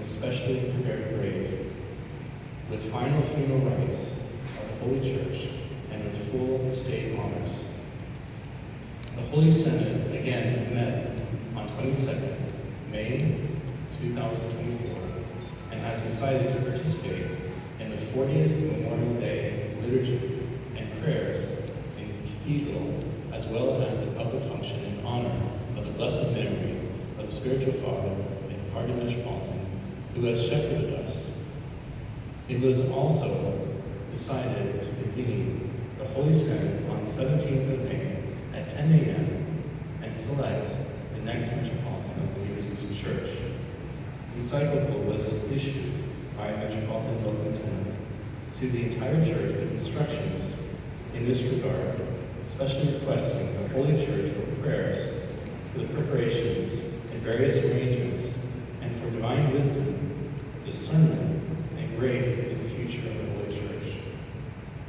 especially prepared grave, with final funeral rites of the Holy Church, and with full state honors. The Holy Synod again met on 22nd May 2024 and has decided to participate in the 40th Memorial Day liturgy and prayers in the cathedral as well as a public function in honor of the blessed memory of the spiritual father and Metropolitan who has shepherded us. It was also decided to convene the Holy Synod on 17th of May at 10 a.m. and select the next Metropolitan of Eastern Church. The encyclical was issued by Metropolitan Local to the entire church with instructions in this regard, especially requesting the Holy Church for prayers for the preparations and various arrangements and for divine wisdom, discernment, and grace into the future of the Holy Church.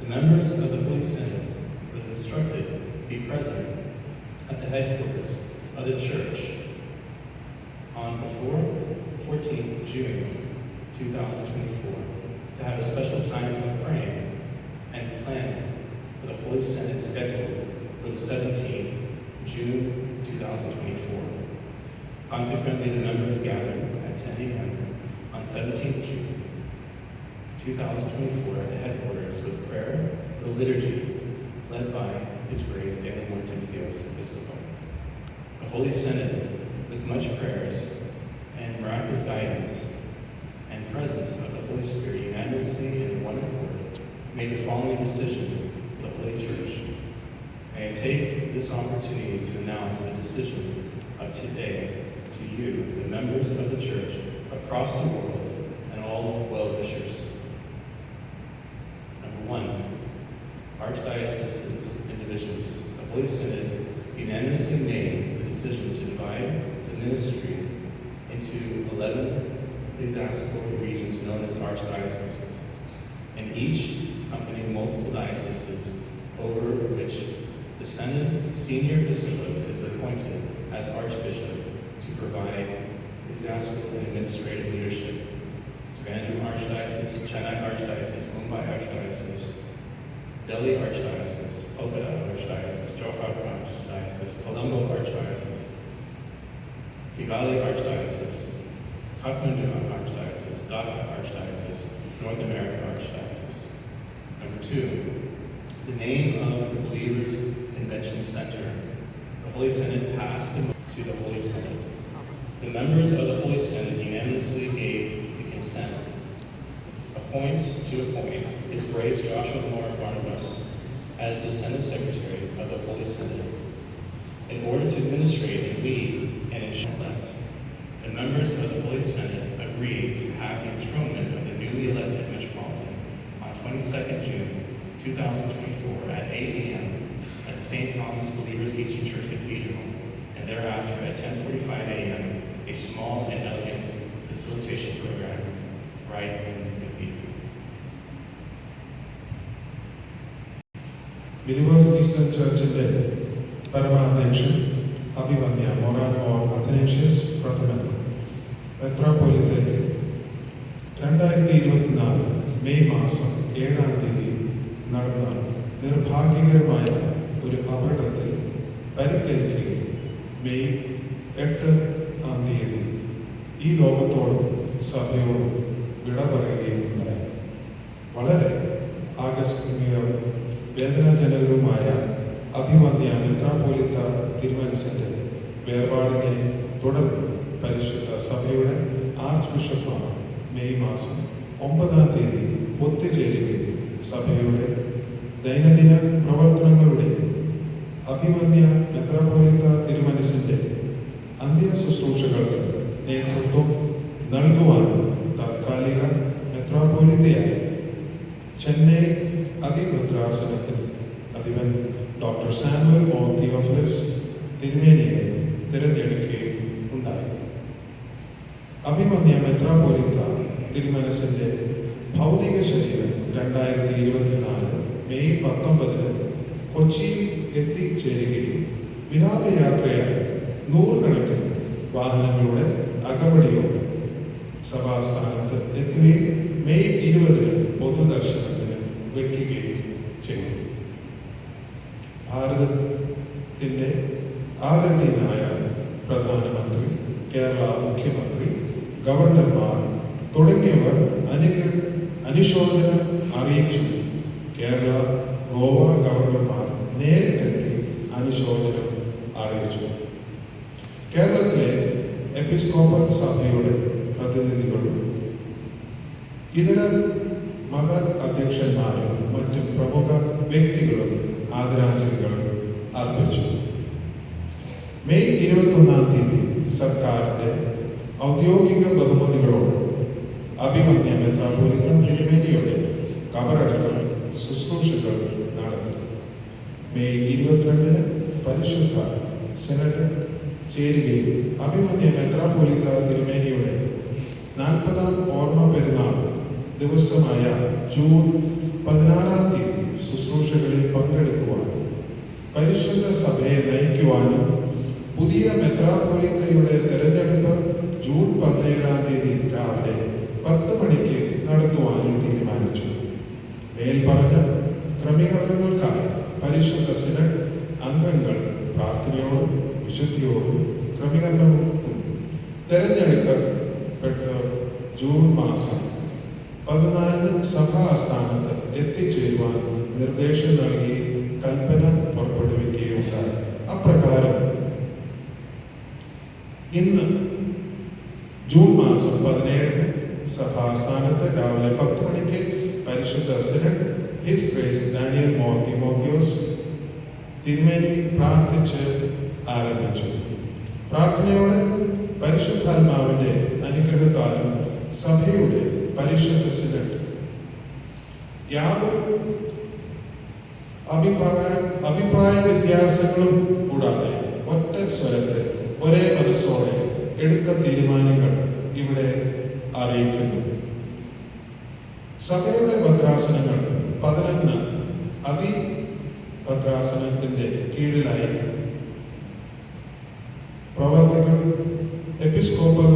The members of the Holy Synod was instructed to be present at the headquarters of the church on before 14th June 2024 to have a special time of praying and planning for the Holy Synod scheduled for the 17th June 2024. Consequently, the members gathered at 10 a.m. on 17th June 2024 at the headquarters with prayer, the liturgy, led by His Grace Daily Morton Theos Episcopal. The Holy Synod, with much prayers and miraculous guidance and presence of the Holy Spirit unanimously and one accord, made the following decision for the Holy Church. May I take this opportunity to announce the decision of today to you, the members of the church across the world, and all well-wishers. Number one, archdioceses and divisions. The Holy Synod unanimously made the decision to divide the ministry into 11 ecclesiastical regions known as archdioceses, and each accompanying multiple dioceses over which the Synod senior episcopate is appointed as archbishop to provide ecclesiastical and administrative leadership to Andrew Archdiocese, Chennai Archdiocese, Mumbai Archdiocese, Delhi Archdiocese, Kolkata Archdiocese, Johor Archdiocese, Colombo Archdiocese, Kigali Archdiocese, Kathmandu Archdiocese, Dhaka Archdiocese, North America Archdiocese. Number two, the name of the Believers Convention Center. The Holy Synod passed the to the Holy Synod. The members of the Holy Synod unanimously gave the consent. Appoint to appoint His Grace Joshua Moore Barnabas as the Synod Secretary of the Holy Synod in order to administrate and lead and ensure elect. The members of the Holy Synod agreed to have the enthronement of the newly elected Metropolitan on 22nd June 2024 at 8 a.m. at St. Thomas Believers Eastern Church Cathedral, and thereafter at 10:45 a.m. Believers eastern ചർച്ചിന്റെ പരമാധ്യക്ഷൻ അഭിമന്യ Moran more പ്രഥമൻ മെത്രാപോലിത്തേക്ക് രണ്ടായിരത്തി ഇരുപത്തിനാല് May മാസം ഏഴാം തീയതി നടന്ന നിർഭാഗ്യകരമായ ഒരു അപകടത്തിൽ പരിക്കേൽക്കുകയും മെയ് എട്ട് ആം തീയതി ഈ ലോകത്തോടും സഭയോടും വിട പറയുകയും ഉണ്ടായി. വളരെ ആകസ്മികവും വേദനാജനകവുമായ അഭിമന്യ മെത്രാപോലിത്ത തിരുമനസിന്റെ വേർപാടിനെ തുടർന്ന് പരിശുദ്ധ സഭയുടെ ആർച്ച് ബിഷപ്പാർ മെയ് മാസം ഒമ്പതാം തീയതി ഒത്തുചേരുകയും സഭയുടെ ദൈനംദിന പ്രവർത്തനങ്ങളുടെ അഭിമന്യ മെത്രാപോലിത്ത തിരുമനസിന്റെ അന്ത്യ ശുശ്രൂഷകൾക്ക് നേതൃത്വം നൽകുവാനും താത്കാലിക മെത്രാപോലിത്തയായി ചെന്നൈ അതിഭദ്രാസനത്തിൽ അധിപൻ ഡോക്ടർ സാമുവൽ മോർ തിയോഫിലസ് തിരുമേനിയെ തിരഞ്ഞെടുക്കുകയും ഉണ്ടായി. അഭിമന്യ മെത്രാപോലിത്ത തിരുമനസിന്റെ ഭൗതിക ശരീരം രണ്ടായിരത്തി ഇരുപത്തിനാല് മെയ് പത്തൊമ്പതിന് കൊച്ചിയിൽ എത്തിച്ചേരുകയും വിലാപയാത്രയായി നൂറുകണക്കിന് വാഹനങ്ങളുടെ അകമ്പടിയോടെ സഭാ ആദരണീയനായ പ്രധാനമന്ത്രി കേരള മുഖ്യമന്ത്രി ഗവർണർമാർ തുടങ്ങിയവർ അനുഗ അനുശോചനം അറിയിച്ചു. കേരള ഗോവ ഗവർണർമാർ നേരിട്ടെത്തി അനുശോചനം അറിയിച്ചു. കേരളത്തിലെ എപ്പിസ്കോപ്പൽ സഭയുടെ പ്രതിനിധികളും ഇതര മത അധ്യക്ഷന്മാരും മറ്റ് പ്രമുഖ വ്യക്തികളും ആദരാഞ്ജലികൾ അർപ്പിച്ചു. മെയ് ഇരുപത്തൊന്നാം തീയതി സർക്കാരിന്റെ ഔദ്യോഗിക ബഹുമതികളോട് അഭിമന്യ മെത്രാപൊലിത്ത തിരുമേനിയുടെ കബറടകൾ ശുശ്രൂഷകൾ നടത്തി. മെയ് ഇരുപത്തിരണ്ടിന് പരിശുദ്ധ സെനറ്റ് ചേരുകയും അഭിമന്യ മെത്രാപൊലിത്ത തിരുമേനിയുടെ നാൽപ്പതാം ഓർമ്മ പെരുന്നാൾ ദിവസമായ ജൂൺ പതിനാറാം തീയതി ശുശ്രൂഷകളിൽ പങ്കെടുക്കുവാനും പരിശുദ്ധ സഭയെ നയിക്കുവാനും പുതിയ മെത്രാപോലിത്തയുടെ തെരഞ്ഞെടുപ്പ് ജൂൺ പതിനേഴാം തീയതി രാവിലെ പത്ത് മണിക്ക് നടത്തുവാനും തീരുമാനിച്ചു. മേൽപ്പറഞ്ഞ ക്രമീകരണങ്ങൾക്കായി പരിശുദ്ധ സിന അംഗങ്ങൾ പ്രാർത്ഥനയോടും വിശുദ്ധിയോടും ക്രമീകരണവും തെരഞ്ഞെടുക്കപ്പെട്ട ജൂൺ മാസം പതിനാലിന് സഭാസ്ഥാനത്ത് എത്തിച്ചേരുവാൻ നിർദ്ദേശം നൽകി കൽപ്പന പുറപ്പെടുവിക്കുകയുണ്ടായി. അപ്രകാരം ഇന്ന് ജൂൺ മാസം പതിനേഴിന് സഭാസ്ഥാനത്ത് രാവിലെ പത്ത് മണിക്ക് പരിശുദ്ധ സിനഡ് ഹിസ് ഗ്രേസ് ഡാനിയൽ മോർത്തി മോത്തിയോസ് തിരുമേനി പ്രാർത്ഥിച്ച് ആരംഭിച്ചു. പ്രാർത്ഥനയോടെ പരിശുദ്ധാത്മാവിന്റെ അനുഗ്രഹത്താലും സഭയുടെ പരിശുദ്ധ സിനഡ് യാതൊരു അഭിപ്രായ അഭിപ്രായ വ്യത്യാസങ്ങളും കൂടാതെ ഒറ്റ സ്വരത്തിൽ ഒരേ മനസ്സോടെ എടുത്ത തീരുമാനങ്ങൾ ഇവിടെ അറിയിക്കുന്നു. സഭയുടെ ഭദ്രാസനങ്ങൾ പതിനൊന്ന് അതി ഭദ്രാസനത്തിന്റെ കീഴിലായി. പ്രവർത്തികൾ എപ്പിസ്കോപ്പൽ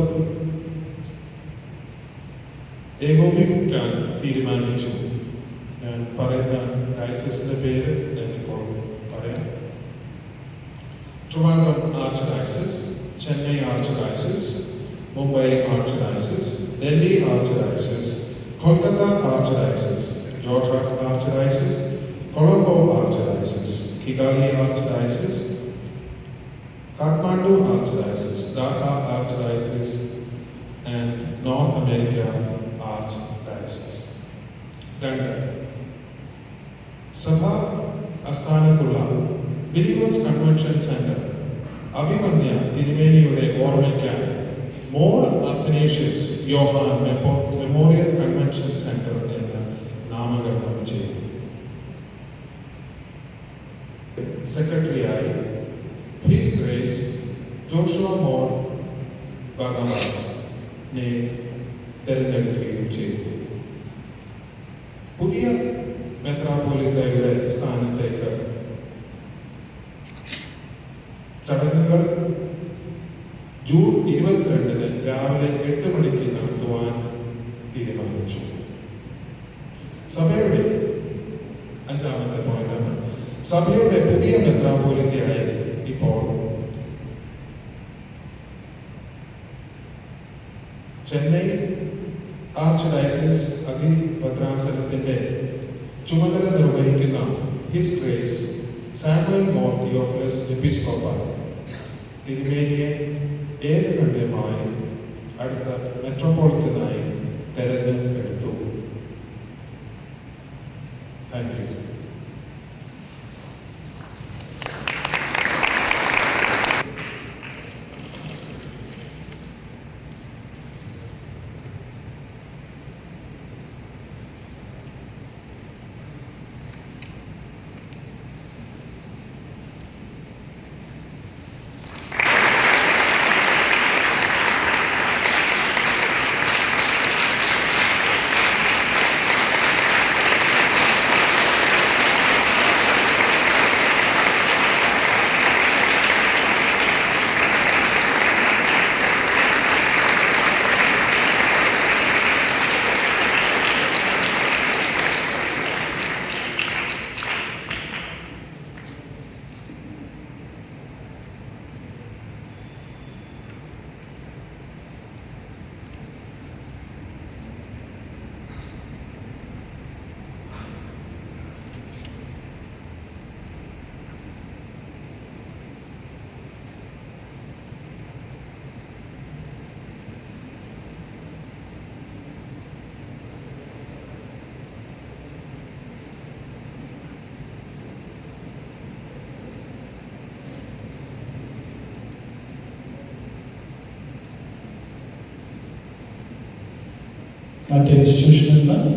ഏകോപിപ്പിക്കാൻ തീരുമാനിച്ചു. ഞാൻ പറയുന്ന ഡയസിന്റെ പേര് ഞാനിപ്പോൾ പറയാം Trivandrum archdiocese Chennai archdiocese Mumbai archdiocese Delhi archdiocese Kolkata archdiocese Jorhat archdiocese Colombo archdiocese Kigali archdiocese Kathmandu archdiocese Dhaka archdiocese and North America archdiocese രണ്ട് സഭ ആസ്ഥാനത്തുള്ള ബിലീവേഴ്സ് കൺവെൻഷൻ സെന്റർ അഭിമന്യ തിരുമേനിയുടെ ഓർമ്മയ്ക്കായി Mor Athanasius Yohan മെപ്പോ- memorial convention centre എന്ന് നാമകരണം ചെയ്തു സെക്രട്ടറിയായി his grace Joshua Mor ബഗാസിനെ തെരഞ്ഞെടുക്കുകയും ചെയ്തു പുതിയ മെത്രാപോലിത്തയുടെ സ്ഥാനത്തേക്ക്. ചടങ്ങുകൾ ജൂൺ ഇരുപത്തിരണ്ടിന് രാവിലെ എട്ട് മണിക്ക് നടത്തുവാൻ തീരുമാനിച്ചു. സഭയുടെ അഞ്ചാമത്തെ പോയിന്റാണ്. സഭയുടെ പുതിയ മെത്രാപോലിത്തയായി ഇപ്പോൾ ചെന്നൈ ആർച്ച് ഡയസിസ് അതിഭദ്രാസനത്തിന്റെ ചുമതല നിർവഹിക്കുന്ന his grace Samuel Mor Theophilus എപ്പിസ്കോപ്പ തിരുമേനിയെ ഏകകണ്ഠ്യമായി അടുത്ത മെട്രോപോളിറ്റനായി തെരഞ്ഞെടുത്തു. മറ്റ് ഇൻസ്റ്റിറ്റ്യൂഷനിൽ നിന്ന്